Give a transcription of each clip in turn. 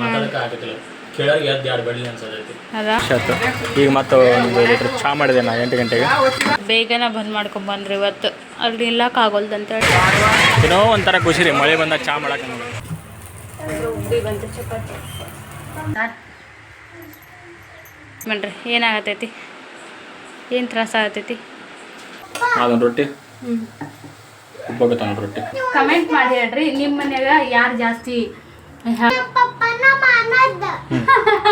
ಮಾತಾಡಕ್ಕೆ ಆಗತ್ತಿಲ್ಲ ಕೇಳೋರಿಗೆ ಎದ್ದು ಎರಡು ಬೆಳ್ಳಿ ಅನ್ಸೋದೈತಿ. ಅದ? ಶತ್ತು ಈಗ ಮತ್ತೆ ಒಂದು ಲೀಟ್ರ್ ಚಹಾ ಮಾಡಿದೆ ನಾ ಎಂಟು ಗಂಟೆಗೆ. ಬೇಗನ ಬಂದ್ ಮಾಡ್ಕೊಂಡ್ ಬಂದ್ರಿ ಇವತ್ತು. ಅಲ್ಲಿ ನಿಲ್ಲಕ್ಕೆ ಆಗೋಲ್ದಂತ ಏನೋ ಒಂಥರ ಖುಷಿ ರೀ ಮಳೆ ಬಂದಾಗ ಚಾ ಮಾಡಕ್ಕೆ ಉಬ್ಬಿ ಬಂತು ಚಪಾತಿ ಬನ್ರಿ ಏನಾಗತೈತಿ? ಏನು ತ್ರಾಸ ಆಗತೈತಿ? ಅದೊಂದು ರೊಟ್ಟಿ. ಹ್ಮ್. ರೊಟ್ಟಿ. ಕಮೆಂಟ್ ಮಾಡಿ ಹೇಳ್ರಿ ನಿಮ್ಮ ಮನ್ಯಾಗ ಯಾರು ಜಾಸ್ತಿ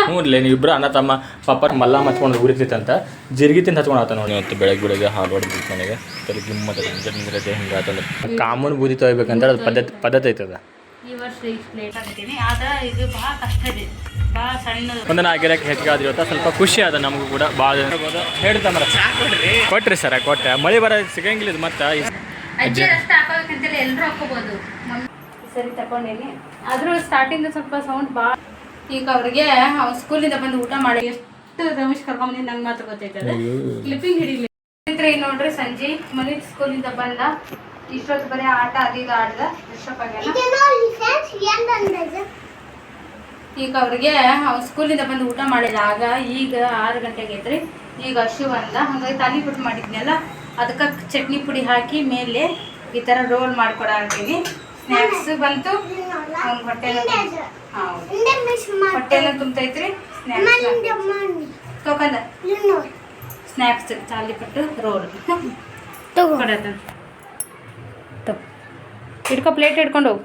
ಹ್ಞೂ ಇಲ್ಲೇ ನೀವು ಇಬ್ಬರು ಅಣ್ಣ ತಮ್ಮ ಪಪ್ಪ ಮಲ್ಲ ಹಚ್ಕೊಂಡು ಉರಿತಿತ್ತಂತ ಜಿರ್ಗಿ ತಿಂದು ಹಚ್ಕೊಂಡು ಆತ ನೋಡಿ ಇವತ್ತು ಬೆಳಗ್ಗೆ ಬೆಳಗ್ಗೆ ಹಾಲು ಹೊಡೆದಿತ್ತು ನನಗೆ ತಲೆ ಗಿಮ್ಮತ್ತ ನಿಂದಿರತ್ತೆ ಹಿಂಗೆ ಆತಂದ್ರೆ. ಕಾಮನ್ ಬೂದಿ ತೊಯ್ಬೇಕಂದ್ರೆ ಅದು ಪದ್ಧತಿ ಪದ್ಧತಿ ಐತದ. ಈ ವರ್ಷ ಇಷ್ಟು ಲೇಟ್ ಆಗ್ತೀನಿ ಆದ್ರೆ ಇದು ಭಾಳ ಕಷ್ಟ ಇದೆ ಭಾಳ ಸಣ್ಣದು. ಒಂದು ನಾ ಗಿರಕ್ಕೆ ಹೆಚ್ಚಿಗಾದ್ರೆ ಇವತ್ತು ಸ್ವಲ್ಪ ಖುಷಿ ಅದ ನಮಗೂ ಕೂಡ. ಭಾಳ ಹೇಳ್ತಾರ ಕೊಟ್ರಿ ಸರ ಕೊಟ್ಟೆ. ಮಳೆ ಬರೋದು ಸಿಗಂಗಿಲ್ಲ ಇದು ಮತ್ತೆ ಅಜ್ಜಿ ಅಷ್ಟೇ ಹಾಕೋಬೇಕಂತೇಳಿ ಎಲ್ಲರೂ ಹಾಕೋಬೋದು ಸರಿ ತಗೊಂಡೇನಿ. ಆದ್ರೂ ಸ್ಟಾರ್ಟಿಂಗ್ ಸ್ವಲ್ಪ ಸೌಂಡ್ ಭಾಳ ಈಗ ಅವ್ರಿಗೆ ಸ್ಕೂಲ್ ಸ್ಕೂಲಿಂದ ಬಂದು ಊಟ ಮಾಡಿ ಎಷ್ಟು ರಮೇಶ್ ಕರ್ಕೊಂಬಂದಿ ನಂಗೆ ಮಾತ್ರ ಗೊತ್ತೈತದ ಕ್ಲಿಪ್ಪಿಂಗ್ ಹಿಡಿಲಿ. ಈಗ ನೋಡ್ರಿ ಸಂಜೆ. ಮನೆ ಸ್ಕೂಲಿಂದ ಬಂದ. ಇಷ್ಟೊತ್ತು ಬರೀ ಆಟ ಅದೀಗ ಇದು ಆಡ್ದ. ಆಗ್ಯಾನ. ಈಗ ಅವ್ರಿಗೆ ಸ್ಕೂಲ್ ಸ್ಕೂಲಿಂದ ಬಂದು ಊಟ ಮಾಡಿಲ್ಲ ಆಗ ಈಗ ಆರು ಗಂಟೆಗೆ ಐತ್ರಿ ಈಗ ಹಶು ಬಂದ. ಹಂಗಾಗಿ ತಾಲಿ ಪುಟ್ಟು ಮಾಡಿದ್ನಲ್ಲ. ಅದಕ್ಕೆ ಚಟ್ನಿ ಪುಡಿ ಹಾಕಿ ಮೇಲೆ ಈ ಥರ ರೋಲ್ ಮಾಡ್ಕೊಡ ಹಾಕ್ತೀನಿ ಸ್ನ್ಯಾಕ್ಸ್ ಬಂತು. ಅವ್ನ ಹೊಟ್ಟೆನೂ ಹೊಟ್ಟೆನೂ ತುಂಬತೈತ್ರಿ? ಸ್ನ್ಯಾಕ್ಸ್ ತೊಕೊಂಡ ಸ್ನ್ಯಾಕ್ಸ್ ರೋಡ್ ರೋಲ್ ಕೊಡತ್ತ ಹಿಡ್ಕೊ ಪ್ಲೇಟ್ ಹಿಡ್ಕೊಂಡು ಹೋಗು.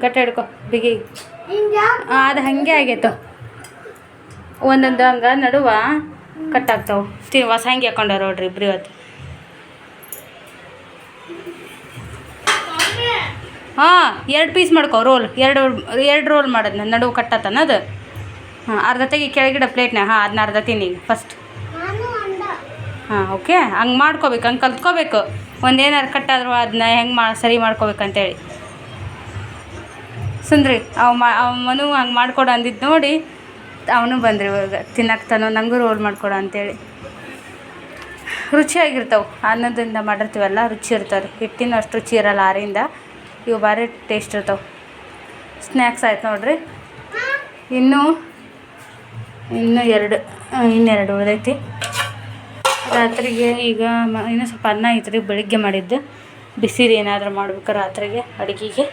ಗಟ್ಟ ಹಿಡ್ಕೊ ಬಿಗಿ. ಅದು ಹಂಗೆ ಆಗೈತು. ಒಂದೊಂದು ಹಂಗ ನಡುವ ಕಟ್ ತಿ ಹೊಸ ಹಂಗೆ ಹಾಕೊಂಡಾರ ನೋಡ್ರಿ ಇಬ್ರು ಇವತ್ತು. ಹಾಂ ಎರಡು ಪೀಸ್ ಮಾಡ್ಕೊ ರೋಲ್ ಎರಡು ಎರಡು ರೋಲ್ ಮಾಡೋದು ನಡುವು ಕಟ್ಟತ್ತನ ಅದು. ಹಾಂ ಅರ್ಧ ತೆಗಿ ಕೆಳಗಿಡ ಪ್ಲೇಟ್ನಾಗ ಹಾಂ ಅದನ್ನ ಅರ್ಧ ತಿನ್ನಿ ಫಸ್ಟ್ ಹಾಂ ಓಕೆ ಹಂಗೆ ಮಾಡ್ಕೋಬೇಕು ಹಂಗೆ ಕಲ್ತ್ಕೋಬೇಕು. ಒಂದೇನಾರು ಕಟ್ಟಾದ್ರು ಅದನ್ನ ಹೆಂಗೆ ಮಾ ಸರಿ ಮಾಡ್ಕೋಬೇಕಂತೇಳಿ. ಸುಂದ್ರಿ ಅವ್ ಮಾ ಅವ ಮನು ಹಂಗೆ ಮಾಡ್ಕೊಡು ಅಂದಿದ್ದು ನೋಡಿ ಅವನು ಬಂದ್ರಿ ಇವಾಗ. ತಿನ್ನಕ್ಕೆ ತಾನು ನಂಗೂ ರೋಲ್ ಮಾಡ್ಕೊಡು ಅಂತೇಳಿ. ರುಚಿಯಾಗಿರ್ತಾವೆ. ಅನ್ನದಿಂದ ಮಾಡಿರ್ತೀವಲ್ಲ ರುಚಿ ಇರ್ತಾವೆ ಹಿಟ್ಟಿನ ಅಷ್ಟು ರುಚಿ ಇರಲ್ಲ ಆರಿಂದ. ಇವು ಭಾರಿ ಟೇಸ್ಟ್ ಇರ್ತಾವೆ. ಸ್ನ್ಯಾಕ್ಸ್ ಆಯ್ತು ನೋಡ್ರಿ. ಇನ್ನೂ ಇನ್ನೂ ಎರಡು ಇನ್ನೆರಡು ಉಳಿದೈತಿ. ರಾತ್ರಿಗೆ ಈಗ ಇನ್ನೂ ಸ್ವಲ್ಪ ಅನ್ನ ಐತ್ರಿ, ಬೆಳಿಗ್ಗೆ ಮಾಡಿದ್ದು. ಬಿಸಿದು ಏನಾದರೂ ಮಾಡ್ಬೇಕು ರಾತ್ರಿಗೆ, ಅಡುಗೆಗೆ.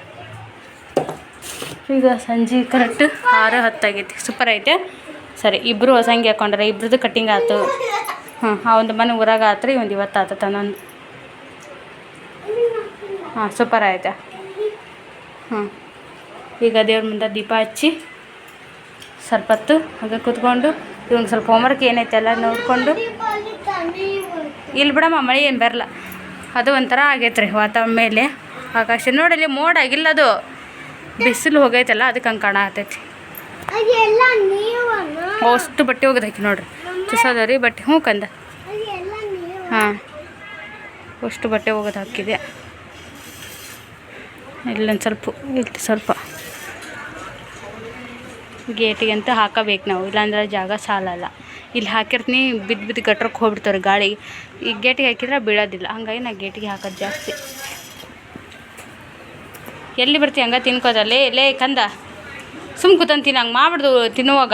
ಈಗ ಸಂಜೆ ಕರೆಕ್ಟ್ ಆರು ಹತ್ತಾಗೈತಿ. ಸೂಪರ್ ಐತೆ. ಸರಿ ಇಬ್ಬರು ಹೊಸಂಗಿ ಹಾಕೊಂಡ್ರೆ, ಇಬ್ರದ್ದು ಕಟ್ಟಿಂಗ್ ಆಯ್ತು ಹಾಂ ಆ ಒಂದು ಮನೆ ಊರಾಗ ಆತ್ರಿ, ಒಂದು ಇವತ್ತು ಆತ ತನ್ನೊಂದು ಹಾಂ ಸೂಪರ್ ಆಯ್ತಾ? ಹಾಂ ಈಗ ದೇವ್ರ ಮುಂದೆ ದೀಪ ಹಚ್ಚಿ ಸ್ವಲ್ಪ ಹೊತ್ತು ಹಾಗೆ ಕೂತ್ಕೊಂಡು ಇವಂಗೆ ಸ್ವಲ್ಪ ಹೋಮ್ವರ್ಕ್ ಏನೈತೆ ಎಲ್ಲ ನೋಡಿಕೊಂಡು. ಇಲ್ಲಿ ಬಿಡಮ್ಮ, ಮಳೆ ಏನು ಬರಲ್ಲ ಅದು ಒಂಥರ ಆಗೈತೆ ರೀ ವಾತಾವರಣ ಮೇಲೆ. ಆಕಾಶ ನೋಡಲ್ಲಿ ಮೋಡ ಆಗಿಲ್ಲ ಅದು. ಬಿಸಿಲು ಹೋಗೈತಲ್ಲ, ಅದಕ್ಕೆ ಹಂಗೆ ನೀವನ ಅಷ್ಟು ಬಟ್ಟೆ ಹೋಗೋದಕ್ಕೆ ನೋಡ್ರಿ. ತುಸೋದ ರೀ ಬಟ್ಟೆ, ಹ್ಞೂ ಕಂದ. ಹಾಂ. ಅಷ್ಟು ಬಟ್ಟೆ ಹೋಗೋದು ಹಾಕಿದೆ ಇಲ್ಲೊಂದು ಸ್ವಲ್ಪ ಇಲ್ಲಿ ಸ್ವಲ್ಪ. ಗೇಟಿಗೆ ಅಂತ ಹಾಕಬೇಕು ನಾವು, ಇಲ್ಲಾಂದ್ರೆ ಜಾಗ ಸಾಲಲ್ಲ. ಇಲ್ಲಿ ಹಾಕಿರ್ತೀನಿ ಬಿದ್ದು ಬಿದ್ದು ಗಟ್ರಕ್ಕೆ ಹೋಗ್ಬಿಡ್ತಾರೆ ಗಾಳಿ. ಈ ಗೇಟಿಗೆ ಹಾಕಿದ್ರೆ ಬೀಳೋದಿಲ್ಲ, ಹಂಗಾಗಿ ನಾ ಗೇಟಿಗೆ ಹಾಕೋದು ಜಾಸ್ತಿ. ಎಲ್ಲಿ ಬರ್ತೀವಿ ಹಂಗೆ ತಿನ್ಕೋದಲ್ಲಿ? ಲೇ ಕಂದ, ಸುಮ್ ಕೂತಂತೀನಿ ಹಂಗೆ ಮಾಡ್ಬಿಡ್ದು ತಿನ್ನುವಾಗ.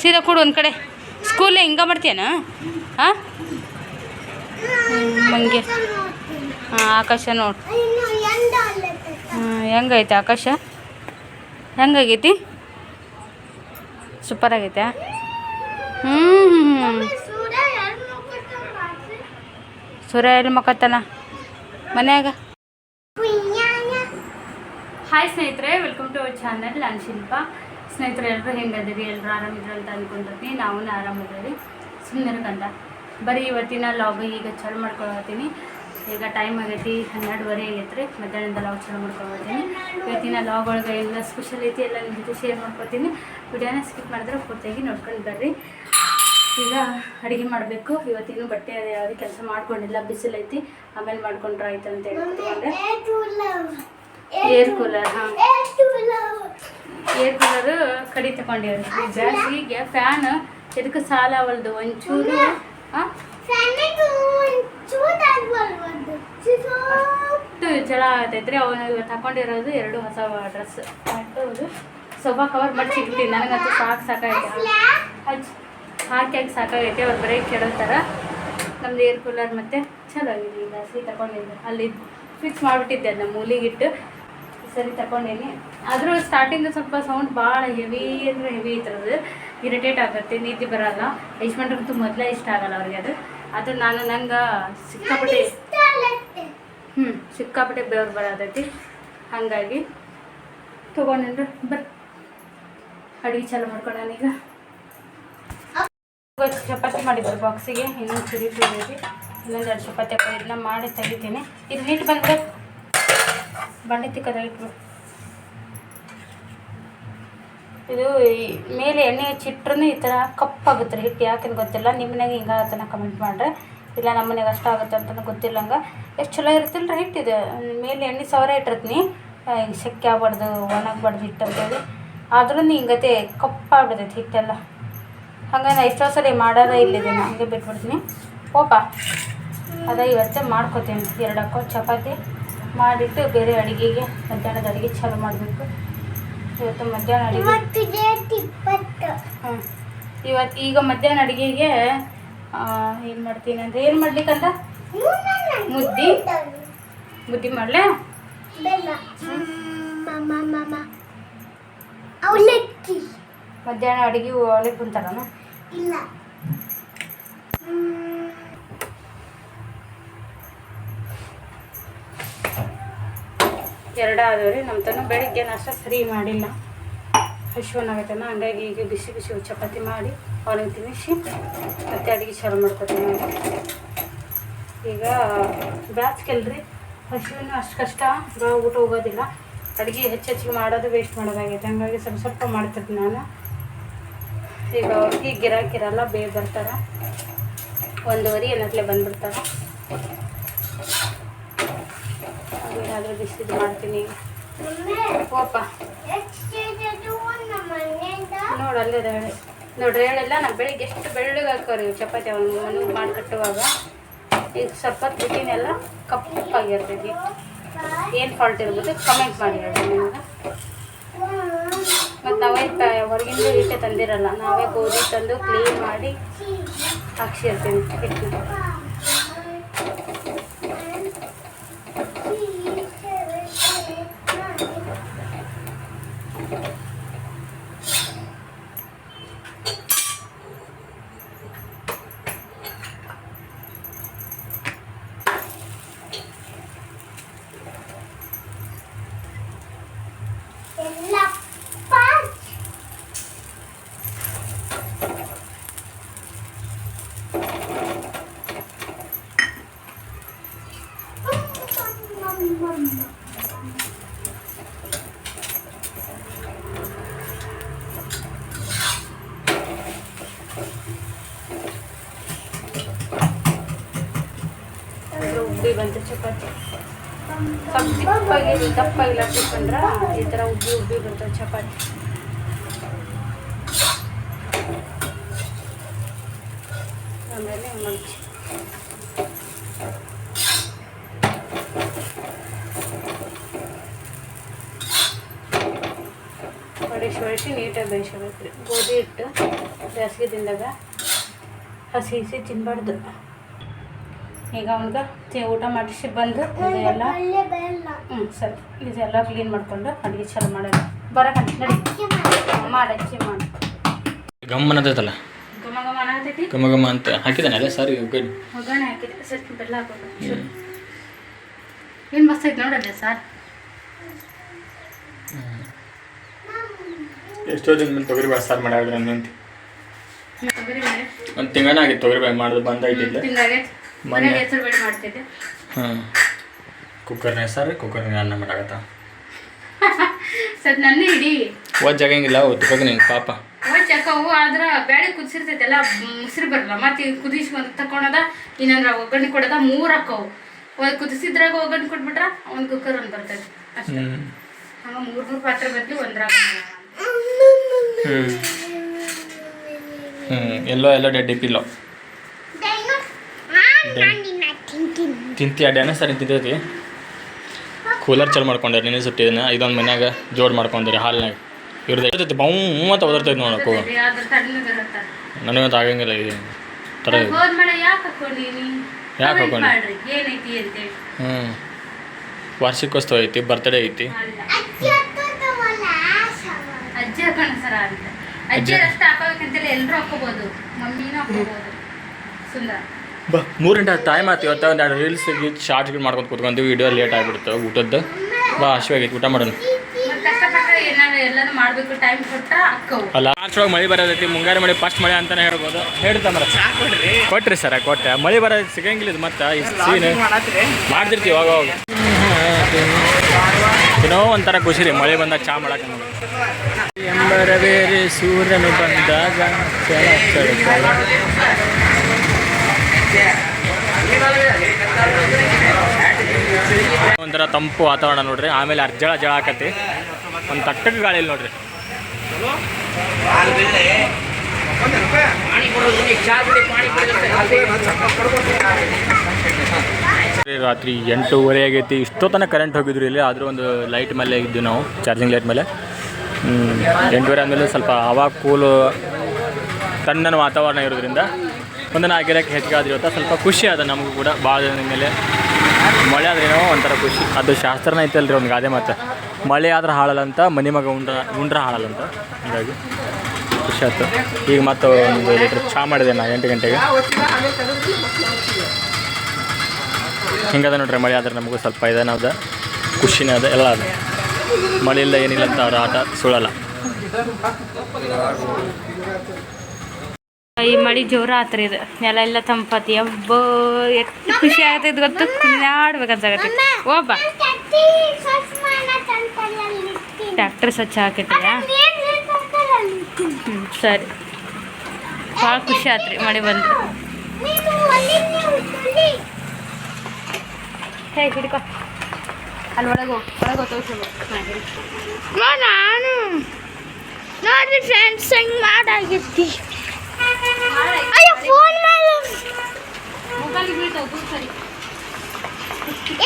ಸೀದಾ ಕೊಡು ಒಂದು ಕಡೆ. ಸ್ಕೂಲೇ ಹಿಂಗೆ ಮಾಡ್ತೀಯನ? ಹಾಂ ಹಂಗೆ. ಹಾಂ, ಆಕಾಶ ನೋಡು ಇನ್ನು ಎಂದ ಅಲ್ಲತ್ತೆ ಹಾಂ ಹೆಂಗೈತೆ ಆಕಾಶ? ಹೆಂಗಾಗೈತಿ ಸೂಪರ್ ಆಗೈತೆ. ಹ್ಞೂ ಸೂರ್ಯ ಎಲ್ಲಿ ಮಕ್ಕತ್ತಾನ ಮನ್ಯಾಗ? ಹಾಯ್ ಸ್ನೇಹಿತರೆ ವೆಲ್ಕಮ್ ಟು ಅವರ್ ಚಾನಲ್ ನಾನು ಶಿಲ್ಪ. ಸ್ನೇಹಿತರೆ ಎಲ್ಲರೂ ಹೆಂಗದಿರಿ? ಎಲ್ಲರೂ ಆರಾಮಿದ್ರು ಅಂತ ಅಂದ್ಕೊಂಡಿರ್ತೀನಿ ನಾವು ಆರಾಮಿದ್ದೀವಿ ಸುಮ್ಮನೆ ಕಂಡ ಬರೀ ಇವತ್ತಿನ ಲಾಗ್ ಈಗ ಚಾಲು ಮಾಡ್ಕೊಳತ್ತೀನಿ. ಈಗ ಟೈಮ್ ಆಗೈತಿ ಹನ್ನೆರಡುವರೆ ಆಗೈತೆ ರೀ ಮಧ್ಯಾಹ್ನದ ಲಾಗ್ ಚಾಲು ಮಾಡ್ಕೊಳತ್ತೀನಿ ಇವತ್ತಿನ ಲಾಗ್ ಒಳಗೆ ಎಲ್ಲ ಸ್ಪೆಷಲ್ ಐತಿ, ಎಲ್ಲ ನಿಮ್ಮ ಜೊತೆ ಶೇರ್ ಮಾಡ್ಕೊತೀನಿ. ವಿಡಿಯೋನ ಸ್ಕಿಪ್ ಮಾಡಿದ್ರೆ ಪೂರ್ತಿಯಾಗಿ ನೋಡ್ಕೊಂಡು ಬರ್ರಿ. ಈಗ ಅಡುಗೆ ಮಾಡಬೇಕು. ಇವತ್ತಿನ ಬಟ್ಟೆ ಅದು ಯಾವುದೇ ಕೆಲಸ ಮಾಡ್ಕೊಂಡಿಲ್ಲ ಬಿಸಿಲೈತಿ ಆಮೇಲೆ ಮಾಡ್ಕೊಂಡ್ರೆ ಆಯ್ತು ಅಂತ ಹೇಳಿ ಕೂತ್ಕೊಂಡೆ ಏರ್ ಕೂಲರ್ ಹಾಂ. ಏರ್ ಕೂಲರ್ ಕಡಿ ತಗೊಂಡಿವ್ರಿ ಜಾಸ್ತಿ ಈಗ ಫ್ಯಾನ್ ಎದಕ್ಕೆ ಸಾಲ ಅವಲ್ದು ಒಂಚೂರು, ಹಾಂ? ಅಷ್ಟು ಜಲ ಆಗತೈತ್ರಿ ಅವನು ಇವತ್ತು ಹಾಕೊಂಡಿರೋದು ಎರಡು ಹೊಸ ಡ್ರೆಸ್. ಹೌದು. ಸೋಫಾ ಕವರ್ ಮಡ್ಚಿಟ್ಬಿಟ್ಟು ನನಗಂತೂ ಸಾಕು ಸಾಕಾಗೈತೆ. ಹಚ್ಚಿ ಹಾಕಿ ಸಾಕಾಗೈತೆ. ಅವ್ರು ಬರೀ ಕೆಡೋತಾರ ನಮ್ದು ಏರ್ ಕೂಲರ್ ಮತ್ತೆ ಚಲೋ ಈಗ ಸರಿ ತಗೊಂಡಿದ್ದೆ. ಅಲ್ಲಿ ಫಿಕ್ಸ್ ಮಾಡಿಬಿಟ್ಟಿದ್ದೆ ಅದನ್ನ ಮೂಲಿಗಿಟ್ಟು. ಸರಿ ತಗೊಂಡೇನಿ. ಆದರೂ ಸ್ಟಾರ್ಟಿಂಗ್ ಸ್ವಲ್ಪ ಸೌಂಡ್ ಭಾಳ ಹೆವಿ ಅಂದರೆ ಹೆವಿ ಇರ್ತದೆ ಇರಿಟೇಟ್ ಆಗುತ್ತೆ. ನಿದ್ದೆ ಬರಲ್ಲ. ಯಜಮಾನ್ರಂತೂ ಮೊದಲೇ ಇಷ್ಟ ಆಗಲ್ಲ ಅವ್ರಿಗೆ ಅದು. ಅದು ನಾನು ನಂಗೆ ಸಿಕ್ಕಾಪಟ್ಟೆ ಹ್ಞೂ ಸಿಕ್ಕಾಪಟ್ಟೆ ಬೆವ್ರು ಬರೋದೈತಿ ಹಾಗಾಗಿ ತೊಗೊಂಡ್ರೆ ಬರ್. ಅಡುಗೆ ಚಾಲು ಮಾಡ್ಕೊಂಡಾನೀಗ ಈಗ. ಚಪಾತಿ ಮಾಡಿದ್ರು ಬಾಕ್ಸಿಗೆ ಇನ್ನೊಂದು ಚುರಿ ಐತಿ. ಇನ್ನೊಂದು ಎರಡು ಚಪಾತಿ ಹಾಕೋ ಇದನ್ನ ಮಾಡಿ ತೆಗಿತೀನಿ. ಇದು ನೀಟ್ ಬಂದ್ರೆ ಬಂಡೆ ತಿಕ್ಕದ ಇಟ್ಬಿಡು ಇದು ಮೇಲೆ ಎಣ್ಣೆ ಹಚ್ಚಿಟ್ರೂ ಈ ಥರ ಕಪ್ಪಾಗುತ್ತೆ ರೀ ಹಿಟ್ಟು ಯಾಕೆ ಗೊತ್ತಿಲ್ಲ. ನಿಮ್ಮ ಮನೆಗೆ ಹಿಂಗೆ ಆಗುತ್ತಾನ ಕಮೆಂಟ್ ಮಾಡ್ರೆ. ಇಲ್ಲ ನಮ್ಮ ಮನೆಗೆ ಅಷ್ಟು ಆಗುತ್ತೆ ಅಂತಲೂ ಗೊತ್ತಿಲ್ಲ ಹಂಗೆ. ಎಷ್ಟು ಚಲೋ ಇರುತ್ತಿಲ್ಲ ರೀ ಇದು? ಮೇಲೆ ಎಣ್ಣೆ ಸಾವಿರ ಇಟ್ಟಿರ್ತೀನಿ. ಸೆಕ್ಕೆ ಆಗ್ಬಾರ್ದು ಒಣಗಬಾರ್ದು ಹಿಟ್ಟು ಅಂತೇಳಿ ಆದ್ರೂ ಹಿಂಗತೆ ಕಪ್ಪಾಗ್ಬಿಡ್ತೈತೆ ಹಿಟ್ಟೆಲ್ಲ. ಹಂಗೆ ನಾ ಎಷ್ಟೋ ಸರಿ ಮಾಡೋದ ಇಲ್ಲಿದೆ ನಾನು ಹಂಗೆ ಬಿಟ್ಬಿಡ್ತೀನಿ. ಓಪ ಅದ ಇವತ್ತೇ ಮಾಡ್ಕೊತೀನಿ. ಎರಡು ಚಪಾತಿ. ಮಾಡಿಟ್ಟು ಬೇರೆ ಅಡುಗೆಗೆ ಮಧ್ಯಾಹ್ನದ ಅಡುಗೆ ಚಾಲು ಮಾಡಬೇಕು. ಇವತ್ತು ಮಧ್ಯಾಹ್ನ ಅಡುಗೆ. ಹ್ಞೂ ಇವತ್ತು ಈಗ ಮಧ್ಯಾಹ್ನ ಅಡುಗೆಗೆ ಏನು ಮಾಡ್ತೀನಿ ಅಂದ್ರೆ ಏನು ಮಾಡ್ಲಿಕ್ಕಂತ? ಮುದ್ದಿ. ಮುದ್ದಿ ಮಾಡಲೇ? ಮಧ್ಯಾಹ್ನ ಅಡುಗೆ ಒಳಗೆ ಕುಂತಾರನ ಇಲ್ಲ. ಎರಡು ಆದವ್ರಿ ನಮ್ಮ ತನ ಬೆಳಿಗ್ಗೆ ನಾಷ್ಟ ಸರಿ ಮಾಡಿಲ್ಲ. ಹಶ್ವನಾಗೈತನ ಹಂಗಾಗಿ ಈಗ ಬಿಸಿ ಬಿಸಿ ಚಪಾತಿ ಮಾಡಿ ಅವನಿಗೆ ತಿನ್ನಿಸಿ, ಮತ್ತೆ ಅಡುಗೆ ಚಾಲು ಮಾಡ್ಕೊತೀನಿ ಈಗ ಬ್ಯಾಸ್ಗೆಲ್ರಿ. ಹಸುವಿನ ಅಷ್ಟು ಕಷ್ಟ. ಊಟ ಹೋಗೋದಿಲ್ಲ. ಅಡುಗೆ ಹೆಚ್ಚು ಹೆಚ್ಚಿಗೆ ಮಾಡೋದು ವೇಸ್ಟ್ ಮಾಡೋದಾಗೈತೆ. ಹಂಗಾಗಿ ಸ್ವಲ್ಪ ಸ್ವಲ್ಪ ಮಾಡ್ತಿರ್ತೀನಿ ನಾನು. ಈಗ ಅವ್ರಿಗೆ ಗಿರಾಕಿರಲ್ಲ ಬೇಗ ಬರ್ತಾರೆ. ಒಂದುವರೆ ಏನತ್ಲೆ ಬಂದ್ಬಿಡ್ತಾರೆ. ಏನಾದರೂ ಬಿಸಿದು ಮಾಡ್ತೀನಿ. ಓಪ. ನೋಡಿ ನೋಡು ಅಲ್ಲೇ ಹೇಳಿ. ನೋಡ್ರಿ, ಹೇಳಿಲ್ಲ, ನಾನು ಬೆಳಿಗ್ಗೆ ಎಷ್ಟು ಬೆಳ್ಳಗೆ ಹಾಕೋರಿ ಚಪಾತಿ ಅವನು ಮಾಡಿ ಕಟ್ಟುವಾಗ. ಈಗ ಸ್ವಲ್ಪ ಬಿಟ್ಟಿನೆಲ್ಲ ಕಪ್ಪಾಗಿರ್ತೈತಿ ಏನು ಫಾಲ್ಟ್ ಇರ್ಬೋದು ಕಮೆಂಟ್ ಮಾಡಿ ನಿಮ್ಗೆ. ಮತ್ತು ನಾವೇ ಹೊರಗಿಂದ ಹಿಟ್ಟೆ ತಂದಿರಲ್ಲ, ನಾವೇ ಗೋಧಿ ತಂದು ಕ್ಲೀನ್ ಮಾಡಿ ಹಾಕ್ಸಿರ್ತೀನಿ ಎಲ್ಲಪ್ಪ ಅದು ಉಬ್ಬಿ ಬಂತು ಚಪಾತಿ ಸ್ವಲ್ಪ ದಿಪ್ಪಾಗಿ ದಪ್ಪಾಗಿ ಲಟ್ಟಿಕೊಂಡ್ರೆ ಈ ಥರ ಉಬ್ಬಿ ಉಬ್ಬಿ ಬರ್ತವೆ ಚಪಾತಿ. ಆಮೇಲೆ ಮಡಚಿ ಹೊಡಿಸಿ ಹೊಡಿಸಿ, ನೀಟಾಗಿ ಬೇಯಿಸ್ಬೇಕು ರೀ ಗೋಧಿ ಹಿಟ್ಟು ಬೇಸಿಗೆ ದಿನದಾಗ ಹಸಿ ಹಸಿ ತಿನ್ಬಾರ್ದು. ಈಗ ಅವ್ನಿಗೆ ಊಟ ಮಾಡಿಸಿ ಬಂದು ಇದೆಲ್ಲ. ಅಲ್ಲೇ ಹ್ಞೂ ಸರಿ. ಇದೆಲ್ಲ ಕ್ಲೀನ್ ಮಾಡಿಕೊಂಡು ಅಡುಗೆ ಚಾಲು ಮಾಡೋಣ. ಬರಕಂತ ನಡಿ. ಮಾಡಿ. ಅಕ್ಕಿ ಮಾಡಿ. ಗಮ್ಮನ ಅದೈತಲ್ಲ ಘಮ ಘಮ ಅನ್ನತೈತಿ ಗಮ ಗಮ ಅಂತ ಹಾಕಿದಾನಲ್ಲ ಅಲ್ಲ ಸರಿ ಗುಡ್ ಒಗ್ಗರಣೆ ಹಾಕಿದ್ರೆ ಸ್ವಲ್ಪ ಬೆಲ್ಲ ಹಾಕೋದು ಏನು ಮಸ್ತ್ ಐತೆ ನೋಡಲ್ಲ ಸರ್? ಎಷ್ಟೋ ದಿನ ಮೇಲೆ ತೊಗರಿಬೇಳೆ ಸಾರು ಮಾಡ್ಯಾರ ನಂತಿ ತೊಗರಿಬೇಳೆ ಒಂದು ತಿಂಗಳಾಗಿತ್ತು ಆಗಿತ್ತು ತೊಗರಿಬೇಳೆ ಮಾಡೋದು ಬಂದಾಗಿದ್ದಿಲ್ಲ ತಿಂಗಾಗೈತೆ ಮೊನ್ನೆ. ಮನೆಗೆ ಹೆಸರು ಬೇಳೆ ಮಾಡ್ತಿದ್ದೆ. ಹಾಂ. ಕುಕ್ಕರ್ನ ಸಾರು ಕುಕ್ಕರ್ನ ಅನ್ನ ಮಾಡಾಕತ್ತ? ಸದ್ ನನ್ನ ಇಡೀ. ಒಂದು ಆಗಂಗಿಲ್ಲ ತುಕಕ್ಕೆ ನಿಂಗೆ ಪಾಪ. ಅಕ್ಕವು ಆದ್ರೆ ಕುದಿಸಿರ್ತೈತೆ ಎಲ್ಲ ಉಸಿರು ಬರಲ್ಲ. ಮತ್ತೆ ಈಗ ಕುದಿಸ್ಕೊಂಡು ತಕೊಳದ ಇನ್ನಂದ್ರ ಒಗ್ಗರಣೆ ಕೊಡದ ಮೂರು ಅಕ್ಕವು ಒಂದು ಕುದಿಸಿದ್ರಾಗ ಒಗ್ಗರಣೆ ಕೊಟ್ಬಿಟ್ರ ಒಂದು ಕುಕ್ಕರ್ ಒಂದು ಬರ್ತೈತೆ. ಅಷ್ಟೇ. ಹಂಗ ಮೂರು ಮೂರು ಪಾತ್ರೆ ಬದಲು ಒಂದ್ರಾಗ. ಹ್ಞೂ ಹ್ಞೂ ಎಲ್ಲೋ ಎಲ್ಲೋ ಡೆಡ್ ಡಿಪ್ಪಿಲ್ಲೋ ತಿಂತಿ ಅಡ್ಯಾನ? ಸರಿ ತಿಂತೈತಿ. ಕೂಲರ್ ಚಾಲು ಮಾಡ್ಕೊಂಡ್ರಿ ನೆನೆ ಸುಟ್ಟಿದ್ದೇನೆ ಇದೊಂದು ಮನ್ಯಾಗ ಜೋಡ್ ಮಾಡ್ಕೊಂಡ್ರಿ ಹಾಲ್ನಾಗ. ಇವ್ರದ್ದು ಇರ್ತೈತಿ? ಬೌ ಅಂತ ಒದರ್ತೈತೆ ನೋಡಕ್ಕೂ. ನನಗಂತ ಆಗಂಗಿಲ್ಲ ಇದು. ಥರ ಯಾಕೆ ಹಾಕೊಂಡಿ? ಹ್ಞೂ ವಾರ್ಷಿಕೋತ್ಸವ ಐತಿ ಬರ್ತ್ಡೇ ಐತಿ. ಅಜ್ಜಿ ಅಷ್ಟೇ ಹಾಕೋಬೇಕಂತೇಳಿ ಎಲ್ಲರೂ ಹಾಕೋಬೋದು. ಮಮ್ಮಿನೂ ಹಾಕೋಬೋದು. ಸುಂದರ. ಬಾ. ಮೂರು ಗಂಟೆ ಟೈಮ್ ಆಯ್ತು ಇವತ್ತು ಒಂದು ಎರಡು ರೀಲ್ಸ್ ಶಾರ್ಟ್ಸ್ ಮಾಡ್ಕೊಂಡು ಕೂತ್ಕೊಂಡು ವಿಡಿಯೋ ಲೇಟ್ ಆಗಿಬಿಡ್ತು ಊಟದ್ದು. ಬಾ ಹಸಿವಾಗೈತಿ ಊಟ ಮಾಡೋಣ. ಮತ್ತೆ ಕಷ್ಟಪಟ್ಟರೆ ಏನಾದ್ರು ಎಲ್ಲಾನು ಟೈಮ್ ಕೊಟ್ಟ ಅಕ್ಕವು. ಅಲ್ಲ ಒಳಗೆ ಮಳೆ ಬರೋದೈತಿ ಮುಂಗಾರು ಮಳೆ ಫಸ್ಟ್ ಮಳೆ ಅಂತಾನೆ ಹೇಳ್ಬೋದು. ಹೇಳ್ತಾರ ಕೊಟ್ರಿ ಸರ ಕೊಟ್ಟೆ. ಮಳೆ ಬರೋದು ಸಿಗಂಗಿಲ್ಲ ಇದು ಮತ್ತೆ ಈ ಸೀನ್ ಮಾಡ್ತಿರ್ತೀವಿ ಅವಾಗ ಏನೋ ಒಂಥರ ಖುಷಿ ರೀ ಮಳೆ ಬಂದಾಗ ಚಾ ಮಾಡಕ್ಕೆ ಎಂಬರ ಬೇರೆ ಸೂರ್ಯನು ಬಂದಾಗ. ಒಂಥರ ತಂಪು ವಾತಾವರಣ ನೋಡ್ರಿ. ಆಮೇಲೆ ಅರ್ಜಳ ಜಳ ಹಾಕತಿ ಒಂದು ತಟ್ಟಕ್ಕೆ ಗಾಳಿ ಇಲ್ಲ ನೋಡ್ರಿ ರಾತ್ರಿ ಎಂಟೂವರೆ ಆಗೈತಿ. ಇಷ್ಟೊತ್ತನ ಕರೆಂಟ್ ಹೋಗಿದ್ರು ಇಲ್ಲಿ, ಆದರೂ ಒಂದು ಲೈಟ್ ಮೇಲೆ ಇದ್ವಿ ನಾವು ಚಾರ್ಜಿಂಗ್ ಲೈಟ್ ಮೇಲೆ. ಎಂಟೂವರೆ ಆದಮೇಲೆ ಸ್ವಲ್ಪ ಅವಾಗ ಕೂಲು ತಣ್ಣನ ವಾತಾವರಣ ಇರೋದ್ರಿಂದ ಒಂದು ನಾಲ್ಕಿರಕ್ಕೆ ಹೆಚ್ಚಿಗೆ ಅಂತ ಇವತ್ತು ಸ್ವಲ್ಪ ಖುಷಿ ಅದ ನಮಗೂ ಕೂಡ. ಭಾಳ ಜನ ಮೇಲೆ ಮಳೆ ಆದ್ರೆ ಏನೋ ಒಂಥರ ಖುಷಿ. ಅದು ಶಾಸ್ತ್ರನ ಐತಲ್ರಿ ಒಂದು ಗಾದೆ ಮಾತು ಮಳೆ ಆದ್ರೆ ಹಾಳಲ್ಲ ಅಂತ, ಮನೆ ಮಗ ಉಂಡ್ರ ಉಂಡ್ರ ಹಾಳಲ್ಲಂತ ಹಾಗಾಗಿ ಹೀಗಾಗಿ ಖುಷಿ ಆಯ್ತು. ಈಗ ಮತ್ತೆ ಒಂದು ಲೀಟ್ರ್ ಚಹಾ ಮಾಡಿದೆ ನಾ ಎಂಟು ಗಂಟೆಗೆ. ಹಿಂಗದ ನೋಡ್ರಿ, ಮಳೆ ಆದ್ರೆ ನಮಗೂ ಸ್ವಲ್ಪ ಇದೆ ಅದ ಖುಷಿನೇ ಅದ ಎಲ್ಲ ಅದ ಮಳೆ ಇಲ್ಲ, ಏನಿಲ್ಲ ಅಂತ ಅವ್ರ ಆಟ ಸುಳ್ಳಲ್ಲ. ಈ ಮಳಿ ಜೋರ ಆತ್ರಿ ಇದು. ನೆಲ ಎಲ್ಲ ತಂಪತಿ. ಹಬ್ಬ ಎಷ್ಟು ಖುಷಿ ಆಗತೈತೆ ಗೊತ್ತು. ಕುಣಿಯಾಡ್ಬೇಕಂತಾಗತ್ತೆ. ಓಬ ಟ್ರ್ಯಾಕ್ಟರ್. ಟ್ಯಾಕ್ಟರ್ ಸ್ವಚ್ಛ. ಹ್ಞೂ ಸರಿ. ಭಾಳ ಖುಷಿ ಆತ್ರಿ ಮಳೆ ಬಂದು. ಹೇ ಹಿಡ್ಕೊ. ಅಲ್ಲಿ ಒಳಗೆ ಹೋಗಿ ಒಳಗೆ ನಾನು ನೋಡಿ ಫ್ರೆಂಡ್ಸ್ ಹೆಂಗ್ ಮಾಡಾಗಿರ್ತಿ? ಫೋನ್ ಮೇಲೆ. ಮೊಬೈಲ್ ಬೀಳ್ತಾವೆ ದೂರ ಸರಿ.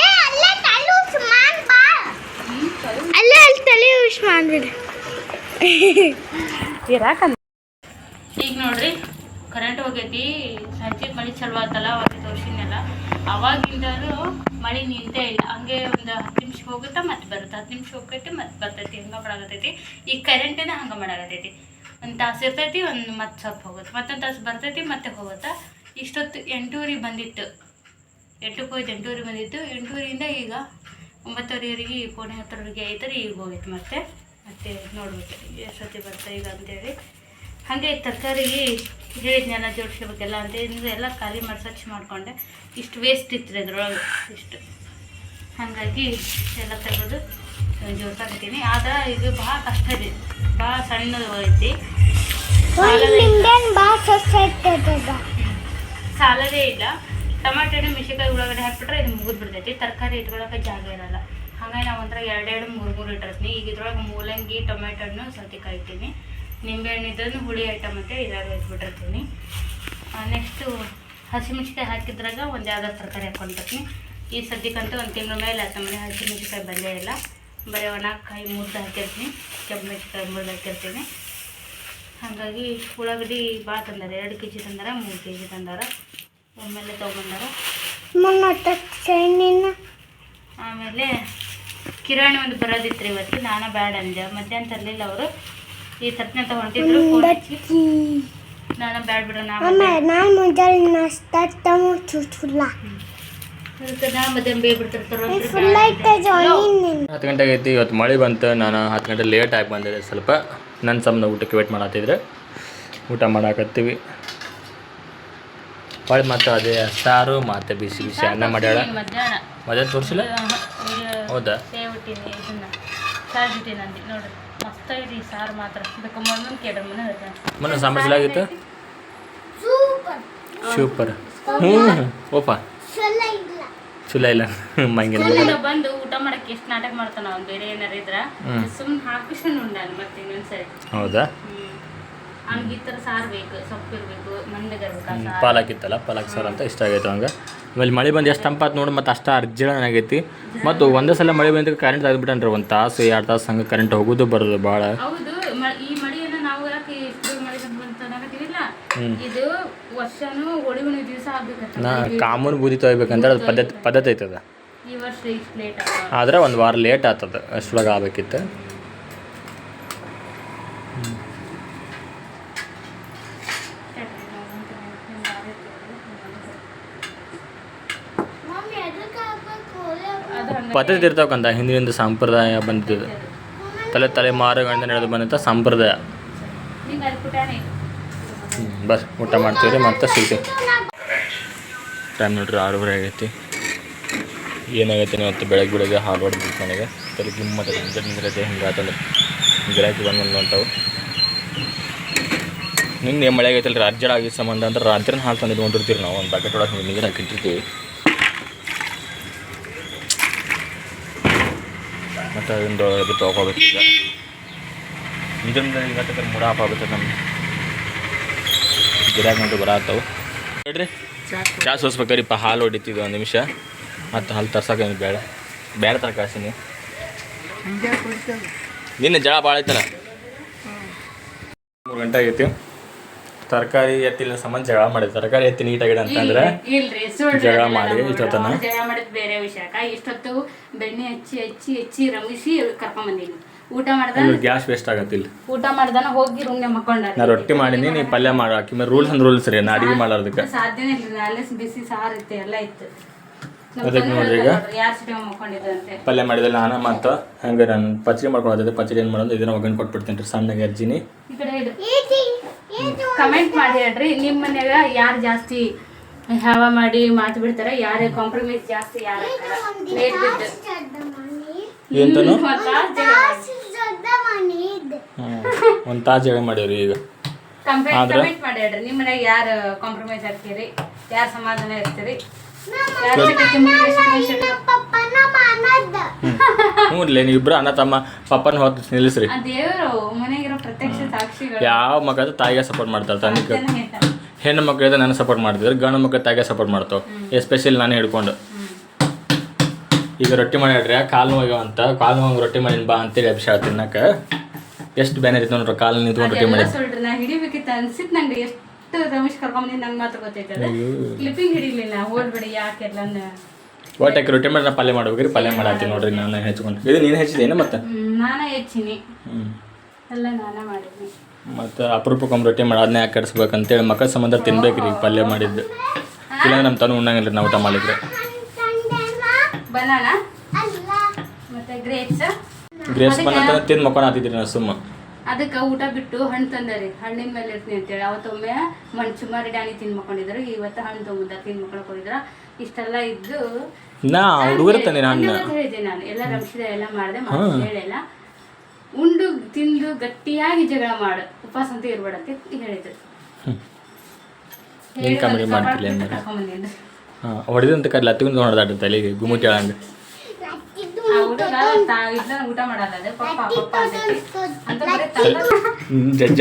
ಏ ಅಲ್ಲೇ ತಲೆ ಉಸ್ಮಾನ್ ಬಾ. ಅಲ್ಲೇ ಅಲ್ಲಿ ತಲೆ ಯೂಸ್ ಮಾಡ್ಬಿಡು ಇರಾಕಂದ ಈಗ ನೋಡ್ರಿ ಕರೆಂಟ್ ಹೋಗೈತಿ ಸಂಜೆ ಮಳೆ ಚಲೋ ಆತಲ್ಲ ಅವಾಗ ತೋರ್ಸಿದ್ನಲ್ಲ ಅವಾಗಿಂದ ಮಳೆ ನಿಂತೇ ಇಲ್ಲ. ಹಂಗೆ ಒಂದು ಹತ್ತು ನಿಮಿಷ ಹೋಗುತ್ತಾ ಮತ್ತೆ ಬರುತ್ತೆ? ಹತ್ತು ನಿಮಿಷ ಹೋಗೈತಿ ಮತ್ತೆ ಬರ್ತೈತಿ ಹಂಗ ಮಾಡಾಕತ್ತೈತಿ? ಈಗ ಕರೆಂಟೇನ ಹಂಗೆ ಮಾಡಾಕತ್ತೈತಿ. ಒಂದು ತಾಸು ಇರ್ತೈತಿ, ಒಂದು ಮತ್ತೆ ಸ್ವಲ್ಪ ಹೋಗುತ್ತೆ. ಮತ್ತೊಂದು ತಾಸು ಬರ್ತೈತಿ, ಮತ್ತೆ ಹೋಗುತ್ತಾ. ಇಷ್ಟೊತ್ತು ಎಂಟೂವರೆಗೆ ಬಂದಿತ್ತು. ಎಂಟಕ್ಕೆ ಹೋಯ್ತು ಎಂಟೂವರೆಗೆ ಬಂದಿತ್ತು. ಎಂಟೂವರಿಂದ ಈಗ ಒಂಬತ್ತುವರೆವರೆಗೆ ಪೋಣೆ ಹತ್ತರವರೆಗೆ ಐತರಿ, ಈಗ ಹೋಗೈತೆ ಮತ್ತೆ. ಮತ್ತೆ ನೋಡ್ಬೇಕು. ಎಷ್ಟೊತ್ತಿ ಬರ್ತಾ ಈಗ ಅಂತೇಳಿ. ಹಾಗೆ ತರಕಾರಿ ಹೇಳಿದ್ನೆಲ್ಲ ಜೋಡಿಸ್ಕೋಬೇಕೆಲ್ಲ ಅಂತ ಎಲ್ಲ ಖಾಲಿ ಮಾಡಿ ಸ್ವಚ್ಛ ಮಾಡಿಕೊಂಡೆ. ಇಷ್ಟು ವೇಸ್ಟ್ ಇತ್ತು ಅದ್ರೊಳಗೆ ಇಷ್ಟು. ಹಾಗಾಗಿ ಎಲ್ಲ ತೆಗೆದು. ಜೋಡ್ಸಾಕತ್ತೀನಿ ಆದ್ರೆ ಇದು ಭಾಳ ಕಷ್ಟ ಇದೆ. ಭಾಳ ಸಣ್ಣದು ಐತಿ. ಸಾಲದೇ ಇಲ್ಲ. ಟಮಾಟೆ ಹಣ್ಣು ಮೆಣಸಿನ್ಕಾಯಿ ಉಳ್ಳಾಗಡ್ಡೆ ಹಾಕ್ಬಿಟ್ರೆ ಇದು ಮುಗಿದು ಬಿಡ್ತೈತಿ. ತರಕಾರಿ ಇಟ್ಕೊಳಕ್ಕೆ ಜಾಗ ಇರಲ್ಲ. ಹಾಗಾಗಿ ನಾವು ಒಂಥರ ಎರಡೆರಡು ಮೂರು ಮೂರು ಇಟ್ಟಿರ್ತೀನಿ. ಈಗ ಇದ್ರೊಳಗೆ ಮೂಲಂಗಿ ಟೊಮೆಟೊ ಹಣ್ಣು ಸೌತೆಕಾಯಿ ಇಟ್ಟಿನಿ. ನಿಂಬೆಹಣ್ಣು ಇದ್ರೂ ಹುಳಿ ಐಟಮ್ ಅಂತ ಇದ್ರಾಗ ಇಟ್ಬಿಟ್ಟಿರ್ತೀನಿ. ನೆಕ್ಸ್ಟು ಹಸಿಮೆಣ್ಸಿಕಾಯಿ ಹಾಕಿದ್ರಾಗ ಒಂದು ಯಾವ್ದಾದ್ರು ತರಕಾರಿ ಹಾಕ್ಕೊಂಡಿರ್ತೀನಿ ಈ ಸದ್ಯಕ್ಕಂತೂ ಒಂದು ತಿಂಗಳ ಮೇಲೆ ಮನೆ ಹಸಿಮೆಣ್ಸಿಕಾಯಿ ಬಂದೇ ಇಲ್ಲ. ಬರೀ ಒಣಕಾಯಿ ಮುರ್ದು ಹಾಕಿರ್ತೀನಿ ಕೆಂಪು ಮೆಣಸಿನ್ಕಾಯಿ ಮುರ್ದು ಹಾಕಿರ್ತೀನಿ. ಹಾಗಾಗಿ ಉಳ್ಳಾಗಡ್ಡಿ ಭಾಳ ತಂದಾರೆ ಎರಡು ಕೆ ಜಿ ತಂದಾರ ಮೂರು ಕೆ ಜಿ ತಂದಾರ. ಒಮ್ಮೆಲೆ ತೊಗೊಂಬಂದಾರ. ಆಮೇಲೆ ಕಿರಾಣಿ ಒಂದು ಬರೋದಿತ್ತು ರೀ ಇವತ್ತು ನಾನು ಬ್ಯಾಡ ಅಂದೆ. ಮಧ್ಯಾಹ್ನ ತರಲಿಲ್ಲ ಅವರು. ಈ ಸತ್ನ ತಗೊಂಡಿದ್ರು ನಾನು ಬ್ಯಾಡ ಬಿಡೋಣ ನಾನು ಮುಂಜಾನೆ ನಾಷ್ಟ ಹತ್ತು ಗಂಟೆಗೆ ಐತಿ ಇವತ್ತು ಮಳೆ ಬಂತು. ನಾನು ಹತ್ತು ಗಂಟೆ ಲೇಟ್ ಆಗಿ ಬಂದಿದೆ ಸ್ವಲ್ಪ ನನ್ನ ಸಂಬಂಧ ಊಟಕ್ಕೆ ವೇಟ್ ಮಾಡತ್ತಿದ್ರೆ ಊಟ ಮಾಡಾಕತ್ತೀವಿ. ಹೊಳೆ ಮತ್ತು ಅದೇ ಸಾರು ಮತ್ತು ಬಿಸಿ ಬಿಸಿ ಅನ್ನ ಮಾಡ್ಯಾಳ. ಮಧ್ಯಾಹ್ನ. ತೋರಿಸಿಲ್ಲ? ಹೌದಾ? ಮೊನ್ನೆ ಸೂಪರ್ ಸೂಪರ್ ಹ್ಞೂ ಓಪ. ಚಲೋ ಇಲ್ಲ. ಮಂಗಿನ ಬಂದು ಊಟ ಮಾಡಕ್ಕೆ ಎಷ್ಟು ನಾಟಕ ಮಾಡ್ತಾನ ಅವ್ನು ಬೇರೆ ಏನಾರ ಇದ್ರ. ಸುಮ್ಮನೆ ಹಾಕಿಸ್ಕೊಂಡು ಉಂಡಾನ ಮತ್ತೆ ಇನ್ನೊಂದ್ಸರಿ. ಹೌದಾ? ಅವ್ನಿಗೆ ಈ ಥರ ಸಾರು ಬೇಕು ಸೊಪ್ಪು ಇರಬೇಕು ಆ ಪಾಲಕ್ ಇತ್ತಲ್ಲ ಪಾಲಕ್ ಸಾರು ಅಂತ ಇಷ್ಟ ಆಗೈತೆ ಹಂಗೆ ಆಮೇಲೆ ಮಳೆ ಬಂದು ಎಷ್ಟು ತಂಪಾತ್ ನೋಡಿ ಮತ್ತು ಅಷ್ಟು ಅರ್ಜಿಳನ ಆಗೈತಿ. ಮತ್ತು ಒಂದೇ ಸಲ ಮಳೆ ಬಂದಾಗ ಕರೆಂಟ್ ತೆಗೆದ್ಬಿಟ್ಟನ್ರಿ ಒಂದು ತಾಸು ಎರಡು ತಾಸು ಹಂಗೆ ಕರೆಂಟ್ ಹೋಗೋದು ಬರೋದು ಭಾಳ ಹೌದು ಮಳೆಯನ್ನು ನಾವು ಯಾಕೆ ಇಷ್ಟು ಮಾಡಿದ್ರೆ ಬಂತ ಅನ್ನಕತ್ತೀವಿಲ್ಲ ಹ್ಮ್. ಇದು ವರ್ಷನೂ ಹೋಳಿ ಹುಣ್ಣಿಮೆ ದಿವಸ ಆಗ್ಬೇಕಂತ ನಾ ಕಾಮನ್ ಬೂದಿ ತೊಯ್ಬೇಕಂದ್ರೆ ಅದು ಪದ್ಧತಿ ಪದ್ಧತಿ ಐತದ? ಈ ವರ್ಷ ಇಷ್ಟು ಲೇಟ್ ಆದ್ರೆ ಒಂದು ವಾರ ಲೇಟ್ ಆಗ್ತದ ಅಷ್ಟೊಳಗೆ ಆಗ್ಬೇಕಿತ್ತು. ಪದ್ಧತಿ ಇರ್ತಾವಕ್ಕಂತ ಹಿಂದಿನಿಂದ ಸಂಪ್ರದಾಯ ಬಂದಿದ್ದು. ತಲೆ ತಲೆಮಾರುಗಳಿಂದ ನಡೆದು ಬಂದಂಥ ಸಂಪ್ರದಾಯ ನಿಂಗೆ ಅಲ್ಲಿ ಪುಟಾಣಿ ಹ್ಞೂ ಬಸ್ ಊಟ ಮಾಡ್ತೀವಿ ರೀ ಮತ್ತೆ ಸಿಗ್ತೀವಿ. ಟೈಮ್ ನೋಡ್ರಿ ಆರೂವರೆ ಆಗೈತಿ. ಏನಾಗೈತೆ ಇವತ್ತು ಬೆಳಗ್ಗೆ ಬೆಳಗ್ಗೆ ಹಾಲು ಹೊಡೆದಿತ್ತು ನನಗೆ ತಲೆ ಗಿಮ್ಮತ್ತ ನಿಂದಿರೈತೆ ಹಿಂಗೆ ಆತಂದ್ರೆ. ಗಿರಾಕಿ ಬಂದು ಬಂದು ಹೊಂಟವು ನಿನ್ನೆ ಮಳೆ ಆಗೈತಲ್ಲ ರೀ ಅರ್ಜೆಂಟ್ ಆಗಿದ್ದ ಸಂಬಂಧ ಅಂದ್ರೆ ರಾತ್ರಿ ಹಾಲು ತಂದಿದ್ದು ಇಟ್ಕೊಂಡಿರ್ತೀವಿ ನಾವು. ಒಂದು ಬಕೆಟ್ ಒಳಗೆ ನೀರು ಹಾಕಿಟ್ಟಿರ್ತೀವಿ ಮತ್ತು ಅದೊಂದು ತೊಗೋಬೇಕು ಈಗ. ಇದರಿಂದ ಇವತ್ತು ಮೂಡ ಆಫ್ ಆಗುತ್ತೆ ನಮ್ಗೆ. ಗಿರಾಕ್ ನೋಡಿ ಬರತ್ತವು ನೋಡ್ರಿ ಚಾ ಸೋಸ್ಬೇಕ್ರಿಪ್ಪ ಹಾಲು ಹೊಡಿತಿದ್ವಿ ಒಂದು ನಿಮಿಷ. ಮತ್ತು ಹಾಲು ತರ್ಸಕ್ಕೆ ಬೇಡ. ಬೇರೆ ಥರ ಕಳ್ಸೀನಿ ನಿನ್ನೆ ಜಳ ಭಾಳ ಐತಲ್ಲ? ಮೂರು ಗಂಟೆ ಆಗೈತಿ. ತರಕಾರಿ ಎತ್ತಿಲ್ಲ ಸಂಬಂಧ ಜಗಳ ಮಾಡಿದೆ ತರಕಾರಿ ಎತ್ತಿ ನೀಟಾಗಿ ಅಂತಂದ್ರೆ ಜಗಳ ಮಾಡಿ. ಇಷ್ಟೊತ್ತನ? ಜಗಳ ಮಾಡಿದ್ ಬೇರೆ ವಿಷಯಕ್ಕ. ಇಷ್ಟೊತ್ತು ಬೆಣ್ಣೆ ಹಚ್ಚಿ ಹಚ್ಚಿ ಹಚ್ಚಿ ರಮಿಸಿ ಕರ್ಕೊಂಡ್ ಬಂದೀನಿ. ಊಟ ಮಾಡ್ದ? ಗ್ಯಾಸ್ ವೇಸ್ಟ್ ಆಗತ್ತೆ ಇಲ್ಲಿ. ಊಟ ಮಾಡ್ದಾನ ಹೋಗಿ ರೂಮ್ನೆ ಮಕ್ಕೊಂಡ ನಾ ರೊಟ್ಟಿ ಮಾಡೀನಿ ನೀ ಪಲ್ಯ ಮಾಡು. ಆಕಿ ಮೇಲೆ ರೂಲ್ಸ್ ಅಂದ್ ರೂಲ್ಸ್ ರೀ ನಾ ಅಡಿಗೆ ಮಾಡೋದಕ್ಕೆ ಸಾಧ್ಯನೇ ಇಲ್ಲ ಅಲ್ಲೇ ಬಿಸಿ ಸಾರು ಇತ್ತು ಎಲ್ಲ ಇತ್ತು. ಅದಕ್ಕೆ ನೋಡ್ರಿ ಈಗ. ಪಲ್ಯ ಮಾಡಿದಲ್ಲಿ ನಾನು ಮತ್ತು ಹಂಗೆ ನಾನು ಪಚಡಿ ಮಾಡ್ಕೊಳತ್ತಿದ್ದೆ ಪಚಡಿ ಏನು ಮಾಡೋದು ಇದನ್ನ ಒಗ್ಗರಣೆ ಕೊಟ್ಬಿಡ್ತೀನಿ ರೀ ಸಣ್ಣಗೆ ಅರ್ಜಿನಿ. ಕಮೆಂಟ್ ಮಾಡಿ ಹೇಳ್ರಿ ನಿಮ್ಮ ಮನ್ಯಾಗ ಯಾರು ಜಾಸ್ತಿ ಹ್ಯಾವ ಮಾಡಿ ಮಾತು ಬಿಡ್ತಾರೆ ಯಾರೇ ಕಾಂಪ್ರಮೈಸ್ ಜಾಸ್ತಿ ಯಾರು ಲೇಟ್ ಬಿದ್ದು ದೊಡ್ಡ ಮನೆ ಎಂತನು ಮತ್ತ ಜಗಳ ಮಾಡಿ. ದೊಡ್ಡ ಮನೆ ಇದೆ ಒಂದು ತಾಜ್ ಜಗಳ ಮಾಡೀವ್ರಿ ಈಗ. ಆದ್ರೆ ಆದ್ರ? ಕಮೆಂಟ್ ಮಾಡಿ ಹೇಳ್ರಿ. ನಿಮ್ಮ ಮನ್ಯಾಗ ಯಾರು ಕಾಂಪ್ರಮೈಸ್ ಆಗ್ತೀರಿ? ಸಮಾಧಾನ ಇರ್ತೀರಿ? ಹ್ಞೂ ನೀವು ಇಬ್ಬರು ಅಣ್ಣ ತಮ್ಮ ಪಪ್ಪನ ಹೊತ್ತು ನಿಲ್ಲಿಸ್ರಿ. ಆ ದೇವರು ಮನೆಗಿರೋ ಪ್ರತ್ಯಕ್ಷ ಸಾಕ್ಷಿಗಳು. ಯಾವ ಮಗ ತಾಯಿಗೆ ಸಪೋರ್ಟ್ ಮಾಡ್ತಾರೆ ತಂದೆ ಹೇಳ್ತಾರೆ. ಹೆಣ್ಣು ಮಕ್ಕಳಿದ ನನಗೆ ಸಪೋರ್ಟ್ ಮಾಡ್ತಿದ್ರು ಗಂಡು ಮಕ್ಕಳು ತಾಯಿಗೆ ಸಪೋರ್ಟ್ ಮಾಡ್ತಾವೆ. ಎಸ್ಪೆಷಲಿ ನಾನು ಹಿಡ್ಕೊಂಡು. ಈಗ ರೊಟ್ಟಿ ಮಾಡ್ಯಾಡ್ರಿ ಕಾಲು ನೋವು ಅಂತ ಕಾಲು ಹೋಗಿ ರೊಟ್ಟಿ ಮಾಡಿನ ಬಾ ಅಂತೇಳಿ ಅಭಿಷೇಕ ತಿನ್ನಕ್ಕೆ. ಎಷ್ಟು ಬ್ಯಾನರ್ ಇತ್ತು ನೋಡ್ರಿ ಕಾಲು ನಿಂತ್ಕೊಂಡು ರೊಟ್ಟಿ ಮಾಡಿ ನಾ ಹಿಡಿಬೇಕಿತ್ತು ಅನ್ಸಿತ್ ನಂಗೆ ಎಷ್ಟು ರಮೇಶ್ ಕರ್ಕೊಂಬಂದಿ ನಂಗೆ ಮಾತ್ರ ಗೊತ್ತೈತದ ಕ್ಲಿಪ್ಪಿಂಗ್ ಹಿಡಿಲಿಲ್ಲ ಓಡ್ಬೇಡಿ ಯಾಕೆ ಎಲ್ಲ ಒಟ್ಟಾಕಿ ರೊಟ್ಟಿ ಮಾಡಿ ನಾ ಪಲ್ಯ ಮಾಡ್ಬೇಕ್ರಿ ಪಲ್ಯ ಮಾಡತ್ತೀನಿ ನೋಡ್ರಿ ನಾನು ಹೆಚ್ಕೊಂಡು. ಇದು ನೀನು ಹೆಚ್ಚಿದೇನು ಮತ್ತೆ? ನಾನು ಹೆಚ್ಚಿನಿ. ಎಲ್ಲ ನಾನೇ ಮಾಡಿದ್ನಿ. ಮತ್ತು ಅಪರೂಪಕ್ಕೊಮ್ಮೆ ರೊಟ್ಟಿ ಮಾಡಿ ಅದನ್ನೇ ಯಾಕೆ ಕೆಡಿಸ್ಬೇಕಂತೇಳಿ ಮಕ್ಕಳ ಸಂಬಂಧ ತಿನ್ಬೇಕ್ರಿ ಪಲ್ಯ ಮಾಡಿದ್ದು. ಇಲ್ಲ ನಮ್ಮ ತಾನು ಉಣ್ಣಂಗಿಲ್ಲ ರೀ ನಾವು ಊಟ ಮಾಡಿದ್ರೆ. ಬನಾನಾ ಮತ್ತೆ ಗ್ರೇಪ್ಸ್ ಗ್ರೇಸ್ ತಿಂದು ಹಾತಿದ್ರಿ ಸುಮ್ಮ. ಅದಕ್ಕೆ ಊಟ ಬಿಟ್ಟು ಹಣ್ಣು ತಂದರಿ. ಹಣ್ಣಿನ ಮೇಲೆ ಇರ್ತೀನಿ ಅಂತೇಳಿ. ಅವತ್ತೊಮ್ಮೆ ಮಣ್ ಸುಮಾರು ಡ್ಯಾನಿ ತಿಂದು ಮಕ್ಕೊಂಡಿದ್ರು. ಇವತ್ತು ಹಣ್ಣು ತೊಗೊಂಡ ತಿಂದು ಹೋಗಿದ್ರ ಇಷ್ಟೆಲ್ಲ ಇದ್ದು ನಾ ಹುಡುಗರ ತಂದೆ ನಾನು. ಹಣ್ಣು ಹೇಳಿದೆ ನಾನು. ಎಲ್ಲ ರಂಶಿದ ಎಲ್ಲ ಮಾಡಿದೆ ಮಾಡಿ ಹೇಳಿಲ್ಲ ಉಂಡು ತಿಂದು ಗಟ್ಟಿಯಾಗಿ ಜಗಳ ಮಾಡು. ಉಪವಾಸ ಅಂತ ಇರ್ಬೇಡ ಅಂತ ಹೇಳಿದ್ರು ಏನ್ ಕಾಮಿಡಿ ಮಾಡ್ತಿಲ್ಲ ಹಾಂ ಹೊಡೆದಂತ ಕರ್ಲ ತಿಂದು ಹೊಡೆದಾಟ ತಲೆಗೆ ಗುಮ್ಮುಟಿ ಹೇಳಂಗೆ ಇದು ಆ ಹುಡುಗ ತಾ ಇದನ್ನ ಊಟ ಮಾಡಲ್ಲ ಜಜ್ಜ.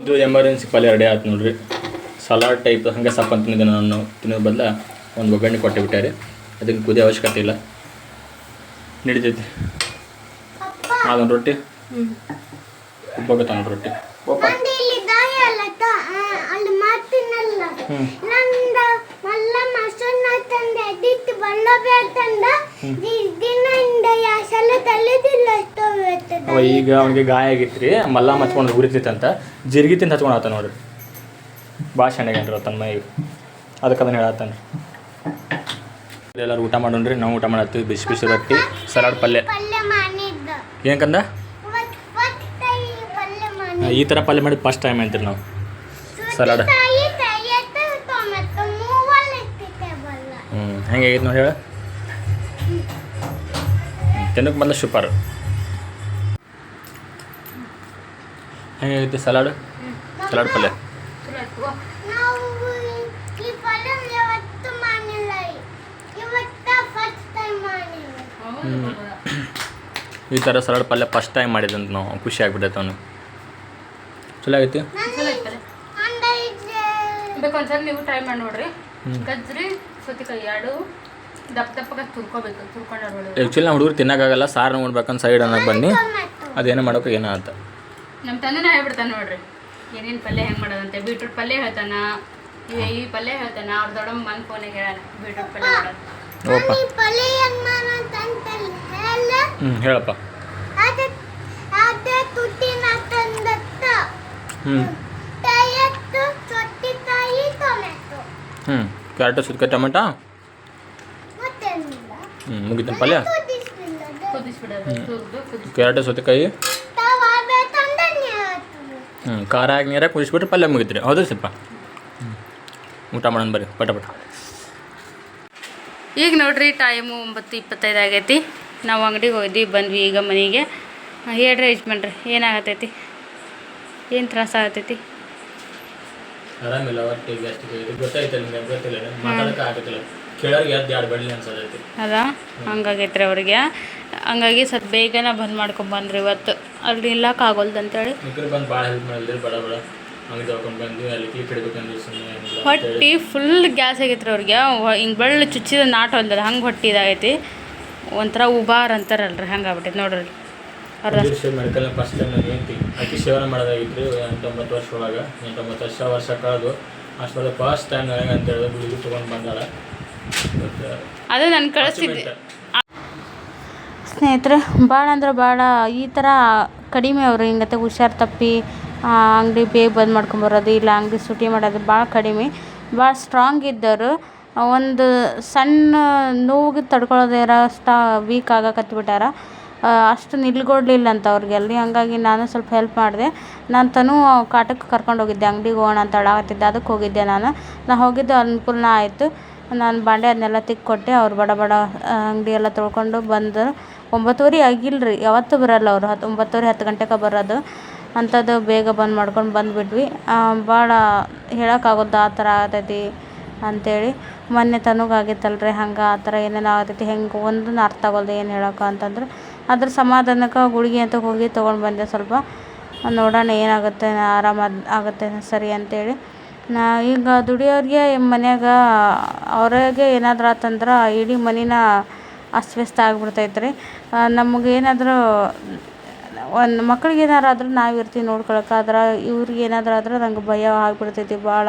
ಇದು ಎಮರ್ಜೆನ್ಸಿ ಪಲ್ಯ ರೆಡಿ ಆಯ್ತು ನೋಡ್ರಿ. ಸಲಾಡ್ ಟೈಪ್ ಹಂಗೆ ಸಪ್ಪ ಅಂತ ತಿಂದಿದ್ದೆ ನಾನು. ತಿನ್ನೋ ಬದಲ ಒಂದು ಒಗ್ಗರಣೆ ಕೊಟ್ಟೆ ಬಿಟ್ಟಾರೆ ಅದಕ್ಕೆ ಕುದಿ ಅವಶ್ಯಕತೆ ಇಲ್ಲ. ನಡೀತೈತಿ. ಅದೊಂದು ರೊಟ್ಟಿ. ಒಬ್ಬ ರೊಟ್ಟಿ. ನಂದು ಇಲ್ಲಿ ದಾಯ ಅಲ್ಲ ತ- ಆ, ಅಲ್ಲಿ ಮಾತಿನಲ್ಲ ನಂದ ಮಲ್ಲ ಮಸನ್ನ ತಂದ ದಿನ ಯಾಸಲ ತಲೆದಿಲ್ಲ ಅವ ಈಗ ಅವನಿಗೆ ಗಾಯ ಆಗಿತ್ರಿ ಮಲ್ಲ ಮಚ್ಕೊಂಡು ಉರಿತಿತ್ತಂತ ಜಿರ್ಗಿ ತಿಂದು ಹಚ್ಕೊಂಡು ಆತ ನೋಡ್ರಿ. ಭಾಳ ತನ್ನ ಮೈಗೆ. ಅದಕ್ಕೆ ಅದನ್ನ ಹೇಳತ್ತಾನ ಎಲ್ಲರೂ ಊಟ ಮಾಡೋಣ್ರಿ ನಾವು ಊಟ ಮಾಡತ್ತೀವಿ ಬಿಸಿ ಬಿಸಿ ರೊಟ್ಟಿ ಸಲಾಡ್ ಪಲ್ಯ. ಮಾಡಿ ಈ ಥರ ಪಲ್ಯ ಮಾಡಿದ ಫಸ್ಟ್ ಟೈಮ್ ಅಂತೀರಿ ನಾವು. ಸಲಾಡ್. ಹೆಂಗಾಗೈತೆ ನೋಡಿ ಹೇಳ. ತಿನ್ನಕ್ಕೆ ಮೊದಲು ಸೂಪರ್ ಹೆಂಗಾಗೈತಿ ಸಲಾಡ್ ಸಲಾಡ್ ಪಲ್ಯ ನಾವು ಈ ಪಲ್ಯ. ಯಾವತ್ತು ಮಾಡಿಲ್ಲ ಇವತ್ತ ಫಸ್ಟ್ ಟೈಮ್ ಮಾಡಿಲ್ಲ ಈ ಥರ ಸಲಾಡ್ ಪಲ್ಯ ಫಸ್ಟ್ ಟೈಮ್ ಮಾಡಿದಂತ ನಾವು ಖುಷಿ ಆಗ್ಬಿಟ್ಟೈತೆ ಅವನು ಚಲೋ ಆಗೈತಿ ಬೇಕು ಒಂದ್ಸಲ ನೀವು ಟ್ರೈ ಮಾಡಿ ನೋಡ್ರಿ. ಗಜ್ರಿ ಸೌತೆಕಾಯಿ ಎರಡು. ದಪ್ಪ ದಪ್ಪಗೆ ತುರ್ಕೋಬೇಕು ತುರ್ಕೊಂಡು ಆ್ಯಕ್ಚುಲಿ ನಾವು ಹುಡುಗರು ತಿನ್ನೋಕ್ಕಾಗಲ್ಲ ಸಾರು ನೋಡ್ಬೇಕಂತ ಸೈಡ್ ಅನ್ನೋಕೆ ಬನ್ನಿ. ಅದೇನು ಮಾಡೋಕೆ ಏನೋ ಅಂತ. ನಮ್ಮ ತಂದೆನ ಹೇಳ್ಬಿಡ್ತಾನೆ ನೋಡ್ರಿ. ಏನೇನು ಪಲ್ಯ ಹೆಂಗೆ ಮಾಡೋದಂತೆ. ಬೀಟ್ರೂಟ್ ಪಲ್ಯ ಹೇಳ್ತಾನ ಈ ಈ ಪಲ್ಯ ಹೇಳ್ತಾನ. ಅವ್ರ ದೊಡ್ಡಮ್ಮ ಮನ್ ಫೋನಿಗೆ ಹೇಳೋಣ ಬೀಟ್ರೂಟ್ ಪಲ್ಯ ಮಾಡೋದು. ಹ್ಞೂ ಹೇಳಪ್ಪ. ಹ್ಞೂ ಹ್ಞೂ ಕ್ಯಾರೆಟ್ ಸುತ್ತ ಟೊಮೆಟ? ಹ್ಞೂ ಮುಗಿತು ಪಲ್ಯ? ಕ್ಯಾರೆಟ್ ಸೌತೆಕಾಯಿ ಹ್ಞೂ ಖಾರ ಹಾಕಿ ನೀರ ಕುದಿಸ್ಬಿಟ್ರೆ ಪಲ್ಯ ಮುಗಿತ್ರಿ. ಹೌದು ಸ್ವಲ್ಪ ಹ್ಞೂ ಊಟ ಮಾಡೋಣ ಬರ್ರಿ ಪಟ ಪಟ. ಈಗ ನೋಡ್ರಿ ಟೈಮು ಒಂಬತ್ತು ಇಪ್ಪತ್ತೈದು ಆಗೈತಿ. ನಾವು ಅಂಗಡಿಗೆ ಹೋದ್ವಿ ಬಂದ್ವಿ ಈಗ ಮನೆಗೆ. ಹೇಳ್ರಿ ಯಜಮಾನ್ರಿ ಏನಾಗತೈತಿ? ಏನು ತ್ರಾಸ ಆಗತೈತಿ? ಆರಾಮಿಲ್ಲ ಒಟ್ಟಿಗೆ ಗ್ಯಾಸ್ಟಿಕ್ ಇದು ಗೊತ್ತಾಯ್ತಲ್ಲ ನಿಮ್ಗೆ ಗೊತ್ತಿಲ್ಲ. ಮಾತಾಡಕ್ಕೆ ಆಗತ್ತಿಲ್ಲ. ಕೇಳೋರಿಗೆ ಎದ್ದು ಎರಡು ಬೆಳ್ಳಿ ಅನ್ಸೋದೈತಿ ಅದಾ ಹಂಗಾಗೈತ್ರಿ ಅವ್ರಿಗೆ. ಹಂಗಾಗಿ ಸ್ವಲ್ಪ ಬೇಗನೆ ಬಂದ್ ಮಾಡ್ಕೊಂಬಂದ್ರಿ ಇವತ್ತು. ಅಲ್ಲಿ ನಿಲ್ಲಕ್ಕಾಗೋಲ್ದು ಅಂತೇಳಿ. ಹೇಳಿ ಬಂದು ಭಾಳ ಹೆಲ್ಪ್ ಮಾಡಿದ್ರಿ ಬಡ ಬಡ. ಅಂಗಡಿ ತಗೊಂಡು ಅಲ್ಲಿ ಕ್ಲಿಕ್ ಇಡ್ಬೇಕಂದ್ರೆ ಸುಮ್ಮನೆ ಹೊಟ್ಟಿ ಫುಲ್ ಗ್ಯಾಸ್ ಆಗೈತ್ರಿ ಅವ್ರಿಗೆ. ಹಿಂಗೆ ಬೆಳ್ಳು ಚುಚ್ಚಿದ ನಾಟ ಹೊಲ್ದದ ಹಂಗೆ ಹೊಟ್ಟಿ ಇದಾಗೈತಿ ಒಂಥರ ಉಬಾರ್ ಅಂತಾರಲ್ರಿ ಹಂಗಾಗ್ಬಿಟ್ಟೈತೆ ನೋಡ್ರಿ. ಮೆಡಿಕಲ್ನ ಫಸ್ಟ್ ಟೈಮ್ ನಾನು ಹೇಳ್ತಿ ಅಕ್ಕಿ ಸೇವನೆ ಮಾಡೋದಾಗಿತ್ತು ಎಂಟೊಂಬತ್ತು ವರ್ಷ ಒಳಗೆ. ಎಂಟೊಂಬತ್ತು ವರ್ಷ ವರ್ಷ ಕಳೆದು ಫಸ್ಟ್ ಟೈಮ್ ನನಗೆ ಅಂತ ಹೇಳಿದ್ರೆ ಗುಳಿಗೆ ತೊಗೊಂಡು ಬಂದಾಳ ಅದು ನಾನು ಕಳಿಸ್ತಿದ್ದೆ. ಸ್ನೇಹಿತರೆ ಭಾಳ ಅಂದ್ರೆ ಭಾಳ ಈ ಥರ ಕಡಿಮೆ ಅವರು ಹಿಂಗತ್ತೆ ಹುಷಾರು ತಪ್ಪಿ ಅಂಗಡಿ ಬೇಗ ಬಂದ್ ಮಾಡ್ಕೊಂಬರೋದು ಇಲ್ಲ ಅಂಗಡಿ ಸೂಟಿ ಮಾಡೋದು ಭಾಳ ಕಡಿಮೆ. ಭಾಳ ಸ್ಟ್ರಾಂಗ್ ಇದ್ದವರು. ಒಂದು ಸಣ್ಣ ನೋವಿಗೆ ತಡ್ಕೊಳ್ಳೋದಿರೋ ಅಷ್ಟು ವೀಕ್ ಆಗಕತ್ಬಿಟ್ಟಾರ ಅಷ್ಟು ನಿಲ್ಗೊಡ್ಲಿಲ್ಲ ಅಂತ ಅವ್ರಿಗೆಲ್ಲಿ. ಹಂಗಾಗಿ ನಾನು ಸ್ವಲ್ಪ ಹೆಲ್ಪ್ ಮಾಡಿದೆ. ನಾನು ತನು ಕಾಟಕ್ಕೆ ಕರ್ಕೊಂಡು ಹೋಗಿದ್ದೆ. ಅಂಗ್ಡಿಗೆ ಹೋಗೋಣ ಅಂತ ಹೇಳಾಕತ್ತಿದ್ದೆ ಅದಕ್ಕೆ ಹೋಗಿದ್ದೆ ನಾನು. ನಾ ಹೋಗಿದ್ದು ಅನುಕೂಲನ ಆಯಿತು. ನಾನು ಬಾಂಡೆ ಅದನ್ನೆಲ್ಲ ತಿಕ್ಕೊಟ್ಟೆ. ಅವ್ರು ಬಡ ಬಡ ಅಂಗಡಿ ಎಲ್ಲ ತೊಳ್ಕೊಂಡು ಬಂದು ಒಂಬತ್ತುವರೆ ಆಗಿಲ್ಲ ರೀ ಯಾವತ್ತೂ ಬರಲ್ಲ ಅವರು. ಹತ್ತು ಒಂಬತ್ತುವರೆ, ಹತ್ತು ಗಂಟೆಗೆ ಬರೋದು. ಅಂಥದ್ದು ಬೇಗ ಬಂದು ಮಾಡ್ಕೊಂಡು ಬಂದುಬಿಟ್ವಿ. ಭಾಳ ಹೇಳೋಕ್ಕಾಗೋದು ಆ ಥರ ಆಗ್ತೈತಿ ಅಂಥೇಳಿ ಮೊನ್ನೆ ತನಗಾಗಿತ್ತಲ್ರಿ. ಹಂಗೆ ಆ ಥರ ಏನೇನು ಆಗತೈತಿ. ಹೆಂಗೆ ಒಂದನ್ನು ಅರ್ಥ ಆಗೋಲ್ದು ಏನು ಹೇಳೋಕೆ ಅಂತಂದ್ರೆ. ಅದ್ರ ಸಮಾಧಾನಕ್ಕೆ ಗುಳಿಗೆ ಅಂತ ಹೋಗಿ ತೊಗೊಂಡು ಬಂದೆ ಸ್ವಲ್ಪ. ನೋಡೋಣ ಏನಾಗುತ್ತೆ, ಆರಾಮ ಆಗುತ್ತೆ ಸರಿ ಅಂತೇಳಿ. ನಾ ಈಗ ದುಡಿಯೋರಿಗೆ ಮನ್ಯಾಗ ಅವ್ರಿಗೆ ಏನಾದರೂ ಆತಂದ್ರೆ ಇಡೀ ಮನೆನ ಅಸ್ತವ್ಯಸ್ತ ಆಗಿಬಿಡ್ತೈತೆ ರೀ ನಮಗೆ ಏನಾದರೂ ಒಂದು ಮಕ್ಳಿಗೆ ಏನಾರು ಆದ್ರೆ ನಾವು ಇರ್ತೀವಿ ನೋಡ್ಕೊಳಕ್ಕೆ ಆದ್ರೆ ಇವ್ರಿಗೆ ಏನಾದರೂ ಆದ್ರೆ ನಂಗೆ ಭಯ ಆಗಿಬಿಡ್ತೈತಿ ಭಾಳ